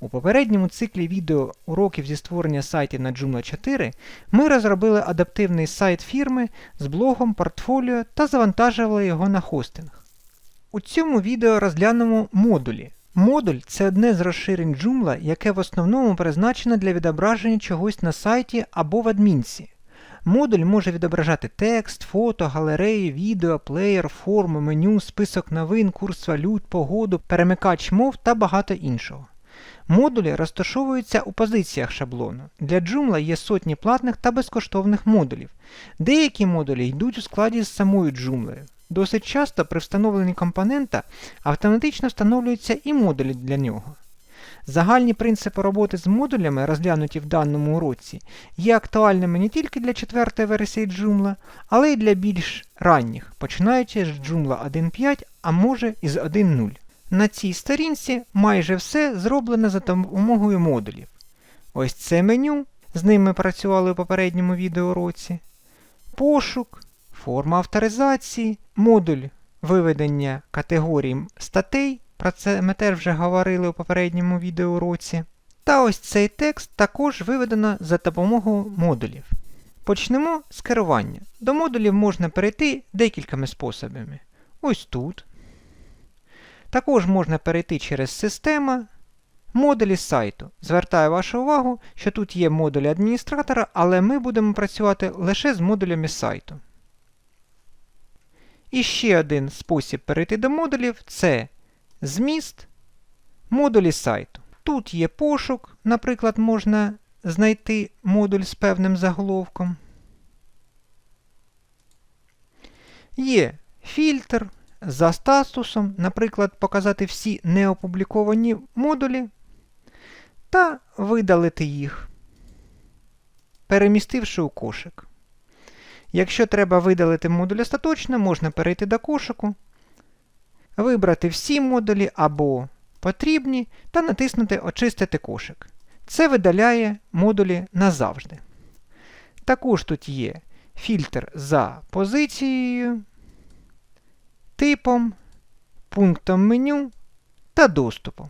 У попередньому циклі відео уроків зі створення сайтів на Joomla 4 ми розробили адаптивний сайт фірми з блогом, портфоліо та завантажували його на хостинг. У цьому відео розглянемо модулі. Модуль це одне з розширень Joomla, яке в основному призначене для відображення чогось на сайті або в адмінці. Модуль може відображати текст, фото, галереї, відео, плеєр, форму, меню, список новин, курс валют, погоду, перемикач мов та багато іншого. Модулі розташовуються у позиціях шаблону. Для Joomla є сотні платних та безкоштовних модулів. Деякі модулі йдуть у складі з самою Joomla. Досить часто при встановленні компонента автоматично встановлюються і модулі для нього. Загальні принципи роботи з модулями, розглянуті в даному уроці, є актуальними не тільки для четвертої версії Joomla, але й для більш ранніх, починаючи з Joomla 1.5, а може і з 1.0. На цій сторінці майже все зроблено за допомогою модулів. Ось це меню, з ним ми працювали у попередньому відеоуроці, пошук, форма авторизації, модуль виведення категорій статей, про це ми теж вже говорили у попередньому відеоуроці. Та ось цей текст також виведено за допомогою модулів. Почнемо з керування. До модулів можна перейти декількома способами. Ось тут. Також можна перейти через система, модулі сайту. Звертаю вашу увагу, що тут є модулі адміністратора, але ми будемо працювати лише з модулями сайту. І ще один спосіб перейти до модулів це зміст, модулі сайту. Тут є пошук, наприклад, можна знайти модуль з певним заголовком. Є фільтр за статусом, наприклад, показати всі неопубліковані модулі та видалити їх, перемістивши у кошик. Якщо треба видалити модуль остаточно, можна перейти до кошику, вибрати всі модулі або потрібні та натиснути Очистити кошик. Це видаляє модулі назавжди. Також тут є фільтр за позицією, типом, пунктом меню та доступом.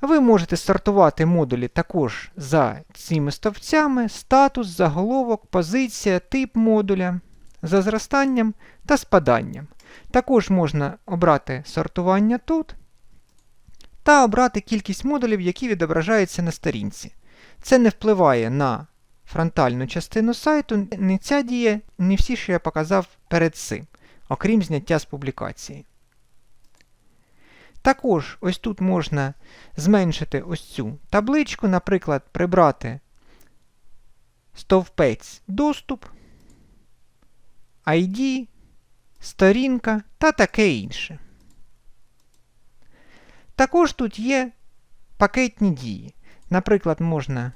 Ви можете сортувати модулі також за цими стовпцями, статус, заголовок, позиція, тип модуля, за зростанням та спаданням. Також можна обрати сортування тут та обрати кількість модулів, які відображаються на сторінці. Це не впливає на фронтальну частину сайту, не ця діє, не всі, що я показав перед цим, окрім зняття з публікації. Також ось тут можна зменшити ось цю табличку, наприклад, прибрати стовпець доступ, ID, сторінка та таке інше. Також тут є пакетні дії. Наприклад, можна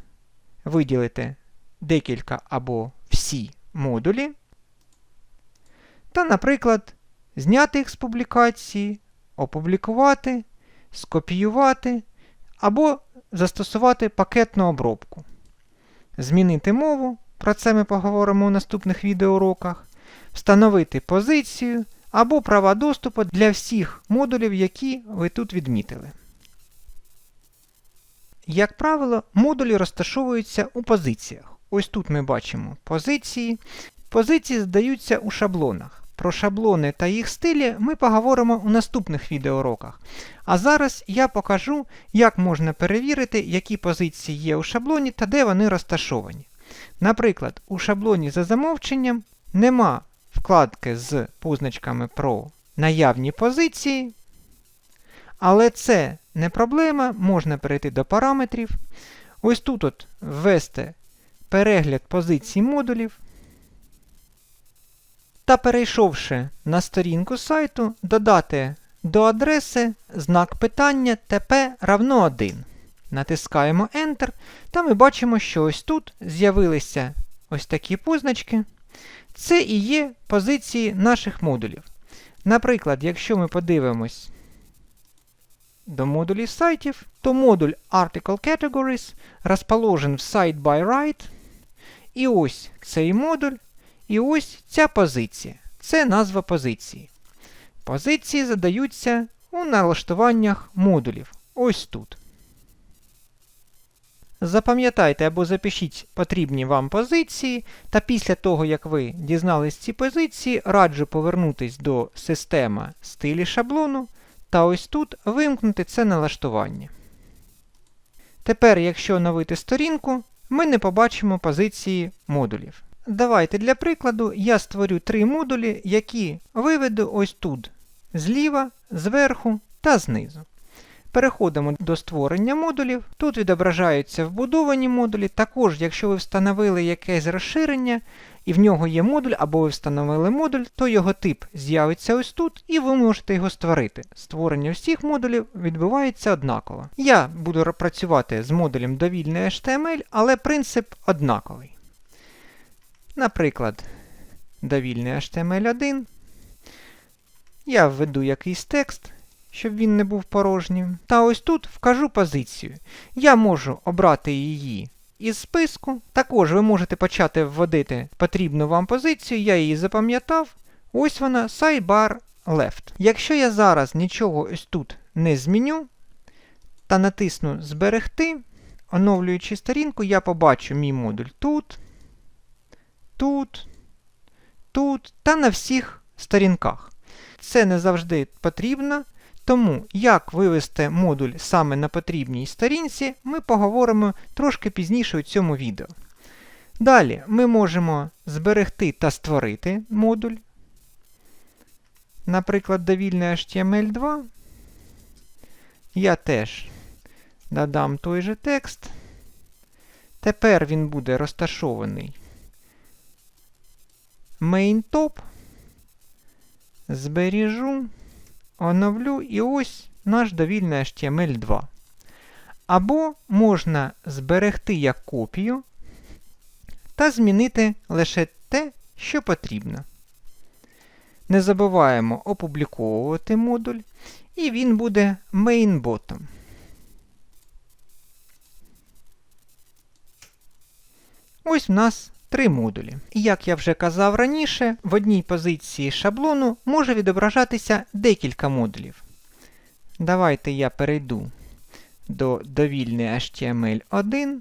виділити декілька або всі модулі. Та, наприклад, зняти їх з публікації, опублікувати, скопіювати або застосувати пакетну обробку. Змінити мову, про це ми поговоримо у наступних відеоуроках, встановити позицію або права доступу для всіх модулів, які ви тут відмітили. Як правило, модулі розташовуються у позиціях. Ось тут ми бачимо позиції. Позиції здаються у шаблонах. Про шаблони та їх стилі ми поговоримо у наступних відеоуроках. А зараз я покажу, як можна перевірити, які позиції є у шаблоні та де вони розташовані. Наприклад, у шаблоні за замовченням нема вкладки з позначками про наявні позиції, але це не проблема, можна перейти до параметрів. Ось тут от ввести перегляд позицій модулів. Та перейшовши на сторінку сайту, додати до адреси знак питання tp равно 1. Натискаємо Enter, та ми бачимо, що ось тут з'явилися ось такі позначки. Це і є позиції наших модулів. Наприклад, якщо ми подивимось до модулів сайтів, то модуль Article Categories розположен в Site by Right. І ось цей модуль, і ось ця позиція. Це назва позиції. Позиції задаються у налаштуваннях модулів. Ось тут. Запам'ятайте або запишіть потрібні вам позиції, та після того, як ви дізнались ці позиції, раджу повернутись до системи стилі шаблону та ось тут вимкнути це налаштування. Тепер, якщо оновити сторінку, ми не побачимо позиції модулів. Давайте для прикладу я створю три модулі, які виведу ось тут зліва, зверху та знизу. Переходимо до створення модулів. Тут відображаються вбудовані модулі. Також, якщо ви встановили якесь розширення, і в нього є модуль, або ви встановили модуль, то його тип з'явиться ось тут, і ви можете його створити. Створення всіх модулів відбувається однаково. Я буду працювати з модулем довільний HTML, але принцип однаковий. Наприклад, довільний HTML1. Я введу якийсь текст щоб він не був порожнім. Та ось тут вкажу позицію. Я можу обрати її із списку. Також ви можете почати вводити потрібну вам позицію, я її запам'ятав. Ось вона sidebar left. Якщо я зараз нічого ось тут не зміню та натисну Зберегти, оновлюючи сторінку, я побачу мій модуль тут, тут, тут та на всіх сторінках. Це не завжди потрібно. Тому, як вивести модуль саме на потрібній сторінці, ми поговоримо трошки пізніше у цьому відео. Далі ми можемо зберегти та створити модуль. Наприклад, довільний HTML2. Я теж додам той же текст. Тепер він буде розташований top. Збережу оновлю і ось наш довільний HTML2. Або можна зберегти як копію та змінити лише те, що потрібно. Не забуваємо опубліковувати модуль, і він буде main-bottom. Ось в нас три модулі. І як я вже казав раніше, в одній позиції шаблону може відображатися декілька модулів. Давайте я перейду до довільний HTML1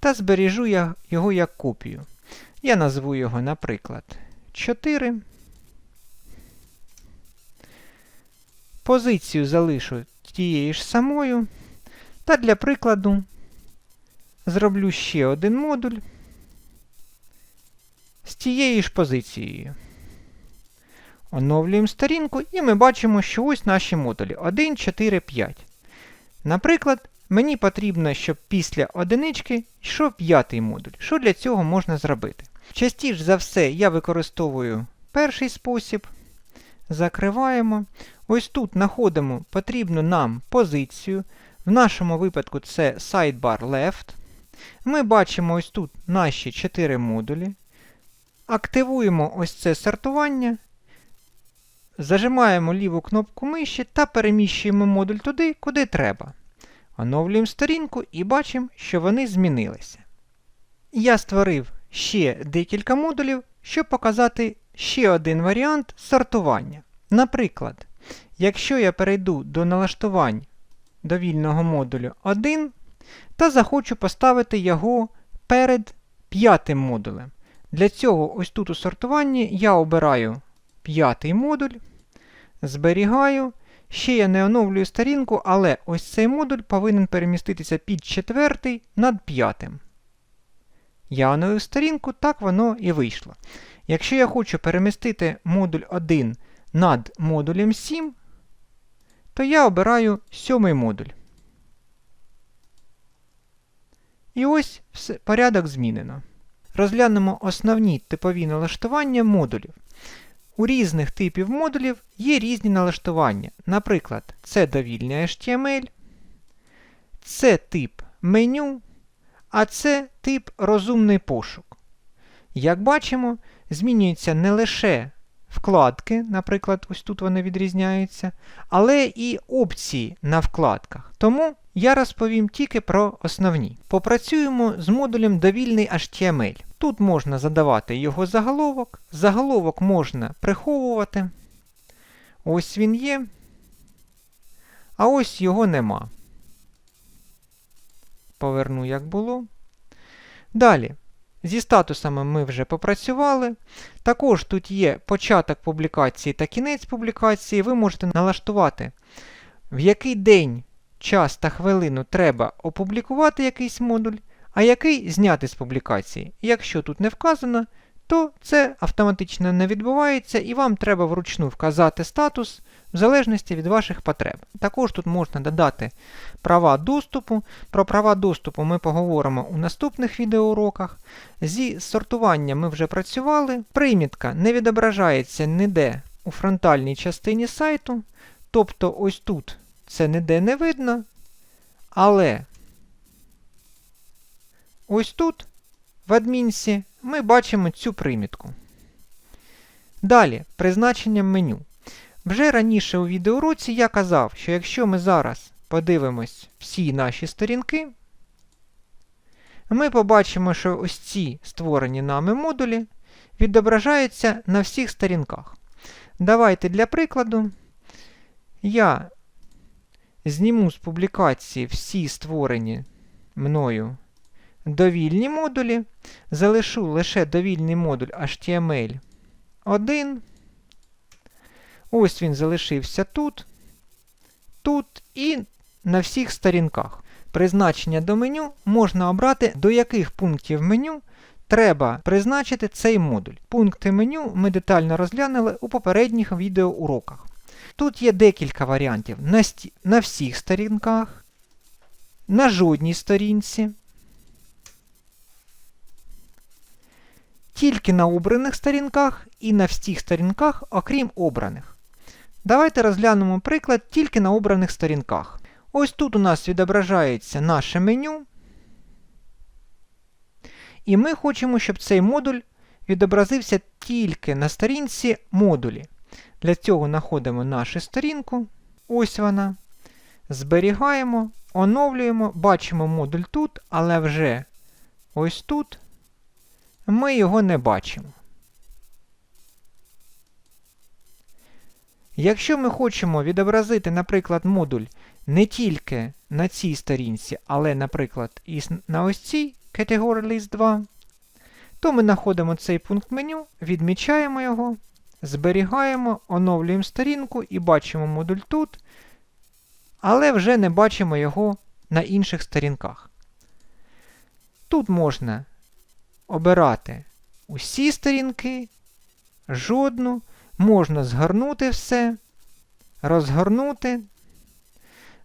та збережу я його як копію. Я назву його, наприклад, 4. Позицію залишу тією ж самою. Та для прикладу зроблю ще один модуль з тією ж позицією. Оновлюємо сторінку і ми бачимо, що ось наші модулі 1, 4, 5. Наприклад, мені потрібно, щоб після одинички йшов п'ятий модуль. Що для цього можна зробити? Частіше за все, я використовую перший спосіб. Закриваємо. Ось тут знаходимо потрібну нам позицію. В нашому випадку це sidebar left. Ми бачимо ось тут наші 4 модулі. Активуємо ось це сортування. Зажимаємо ліву кнопку миші та переміщуємо модуль туди, куди треба. Оновлюємо сторінку і бачимо, що вони змінилися. Я створив ще декілька модулів, щоб показати ще один варіант сортування. Наприклад, якщо я перейду до налаштувань довільного модулю 1, та захочу поставити його перед п'ятим модулем. Для цього ось тут у сортуванні я обираю п'ятий модуль, зберігаю. Ще я не оновлюю сторінку, але ось цей модуль повинен переміститися під четвертий над п'ятим. Я оновив сторінку, так воно і вийшло. Якщо я хочу перемістити модуль 1 над модулем 7, то я обираю сьомий модуль. І ось порядок змінено. Розглянемо основні типові налаштування модулів. У різних типів модулів є різні налаштування. Наприклад, це довільний HTML, Це тип меню, а це тип розумний пошук. Як бачимо, змінюються не лише вкладки, наприклад, ось тут вони відрізняються, але і опції на вкладках. Тому я розповім тільки про основні. Попрацюємо з модулем довільний HTML. Тут можна задавати його заголовок, заголовок можна приховувати. Ось він є, а ось його нема. Поверну, як було. Далі. Зі статусами ми вже попрацювали. Також тут є початок публікації та кінець публікації. Ви можете налаштувати, в який день, час та хвилину треба опублікувати якийсь модуль, а який зняти з публікації. Якщо тут не вказано, то це автоматично не відбувається і вам треба вручну вказати статус в залежності від ваших потреб. Також тут можна додати права доступу. Про права доступу ми поговоримо у наступних відеоуроках. Зі сортуванням ми вже працювали. Примітка не відображається ніде у фронтальній частині сайту. Тобто ось тут це ніде не видно. Але ось тут, в адмінсі, ми бачимо цю примітку. Далі, призначення меню. Вже раніше у відеоуроці я казав, що якщо ми зараз подивимось всі наші сторінки, ми побачимо, що ось ці створені нами модулі відображаються на всіх сторінках. Давайте для прикладу я зніму з публікації всі створені мною довільні модулі, залишу лише довільний модуль HTML 1. Ось він залишився тут, тут і на всіх сторінках. Призначення до меню можна обрати, до яких пунктів меню треба призначити цей модуль. Пункти меню ми детально розглянули у попередніх відеоуроках. Тут є декілька варіантів на, сті... на всіх сторінках, на жодній сторінці, тільки на обраних сторінках і на всіх сторінках, окрім обраних. Давайте розглянемо приклад тільки на обраних сторінках. Ось тут у нас відображається наше меню. І ми хочемо, щоб цей модуль відобразився тільки на сторінці модулі. Для цього знаходимо нашу сторінку. Ось вона. Зберігаємо, оновлюємо, бачимо модуль тут, але вже ось тут ми його не бачимо. Якщо ми хочемо відобразити, наприклад, модуль не тільки на цій сторінці, але, наприклад, і на ось цій Category List 2, то ми знаходимо цей пункт меню, відмічаємо його, зберігаємо, оновлюємо сторінку і бачимо модуль тут, але вже не бачимо його на інших сторінках. Тут можна обирати усі сторінки, жодну, можна згорнути все, розгорнути.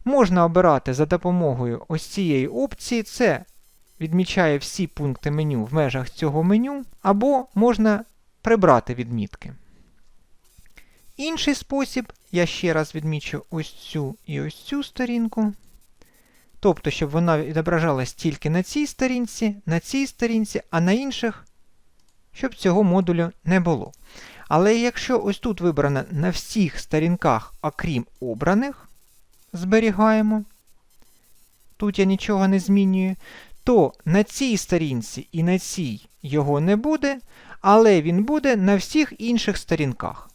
Можна обирати за допомогою ось цієї опції, це відмічає всі пункти меню в межах цього меню, або можна прибрати відмітки. Інший спосіб, я ще раз відмічу ось цю і ось цю сторінку. Тобто, щоб вона відображалась тільки на цій сторінці, на цій сторінці, а на інших, щоб цього модулю не було. Але якщо ось тут вибрано на всіх сторінках, окрім обраних, зберігаємо, тут я нічого не змінюю, то на цій сторінці і на цій його не буде, але він буде на всіх інших сторінках.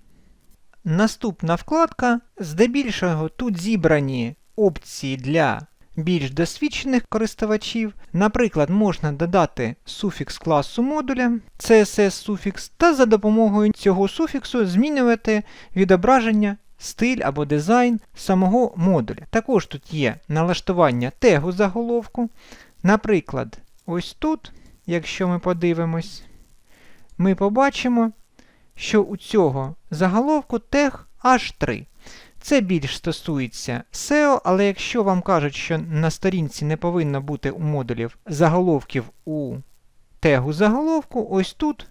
Наступна вкладка, здебільшого тут зібрані опції для більш досвідчених користувачів. Наприклад, можна додати суфікс класу модуля, CSS суфікс, та за допомогою цього суфіксу змінювати відображення, стиль або дизайн самого модуля. Також тут є налаштування тегу заголовку. Наприклад, ось тут, якщо ми подивимось, ми побачимо, що у цього заголовку тег H3. Це більш стосується SEO, але якщо вам кажуть, що на сторінці не повинно бути у модулів заголовків у тегу заголовку, ось тут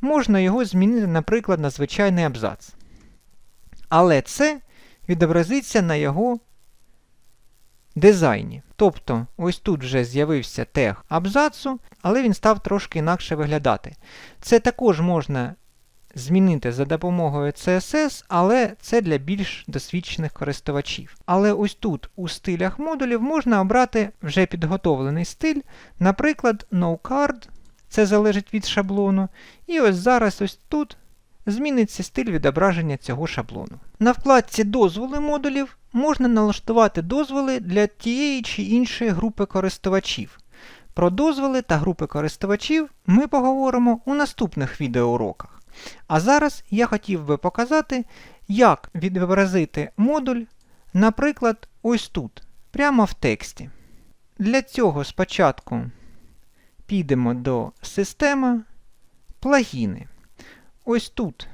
можна його змінити, наприклад, на звичайний абзац. Але це відобразиться на його дизайні. Тобто, ось тут вже з'явився тег абзацу, але він став трошки інакше виглядати. Це також можна змінити за допомогою CSS, але це для більш досвідчених користувачів. Але ось тут у стилях модулів можна обрати вже підготовлений стиль, наприклад, NoCard, це залежить від шаблону. І ось зараз ось тут зміниться стиль відображення цього шаблону. На вкладці Дозволи модулів можна налаштувати дозволи для тієї чи іншої групи користувачів. Про дозволи та групи користувачів ми поговоримо у наступних відеоуроках. А зараз я хотів би показати, як відобразити модуль, наприклад, ось тут, прямо в тексті. Для цього спочатку підемо до Система, плагіни. Ось тут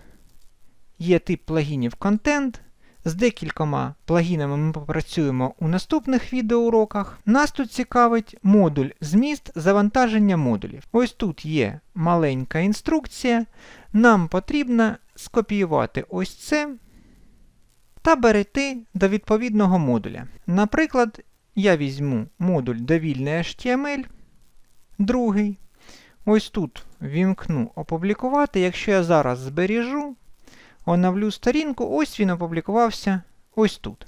є тип плагінів Content. З декількома плагінами ми попрацюємо у наступних відеоуроках. Нас тут цікавить модуль зміст завантаження модулів. Ось тут є маленька інструкція. Нам потрібно скопіювати ось це та перейти до відповідного модуля. Наприклад, я візьму модуль довільний HTML, другий. Ось тут вімкну опублікувати. Якщо я зараз збережу, оновлю сторінку, ось він опублікувався ось тут.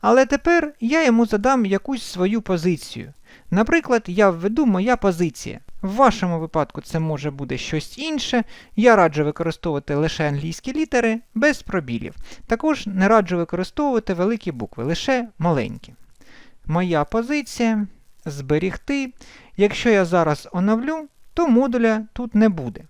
Але тепер я йому задам якусь свою позицію. Наприклад, я введу моя позиція. В вашому випадку це може бути щось інше. Я раджу використовувати лише англійські літери без пробілів. Також не раджу використовувати великі букви, лише маленькі. Моя позиція зберігти. Якщо я зараз оновлю, то модуля тут не буде.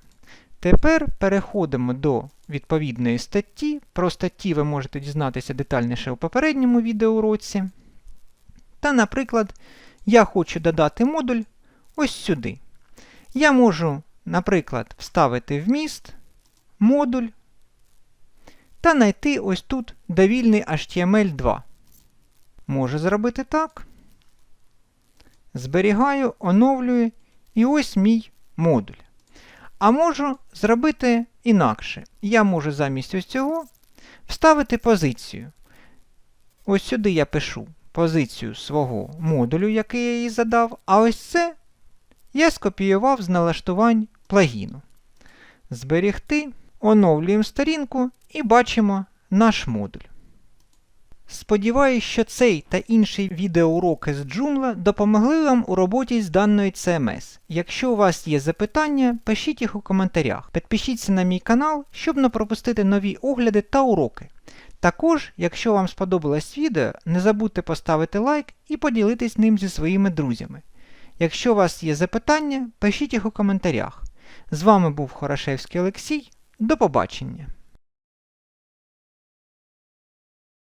Тепер переходимо до відповідної статті. Про статті ви можете дізнатися детальніше у попередньому відеоуроці. Та, наприклад, я хочу додати модуль ось сюди. Я можу, наприклад, вставити вміст, модуль та знайти ось тут довільний HTML2. Можу зробити так. Зберігаю, оновлюю, і ось мій модуль. А можу зробити інакше. Я можу замість ось цього вставити позицію. Ось сюди я пишу позицію свого модулю, який я їй задав, а ось це я скопіював з налаштувань плагіну. Зберігти, оновлюємо сторінку і бачимо наш модуль. Сподіваюсь, що цей та інші відеоуроки з Joomla допомогли вам у роботі з даною CMS. Якщо у вас є запитання, пишіть їх у коментарях. Підпишіться на мій канал, щоб не пропустити нові огляди та уроки. Також, якщо вам сподобалось відео, не забудьте поставити лайк і поділитись ним зі своїми друзями. Якщо у вас є запитання, пишіть їх у коментарях. З вами був Хорошевський Олексій. До побачення!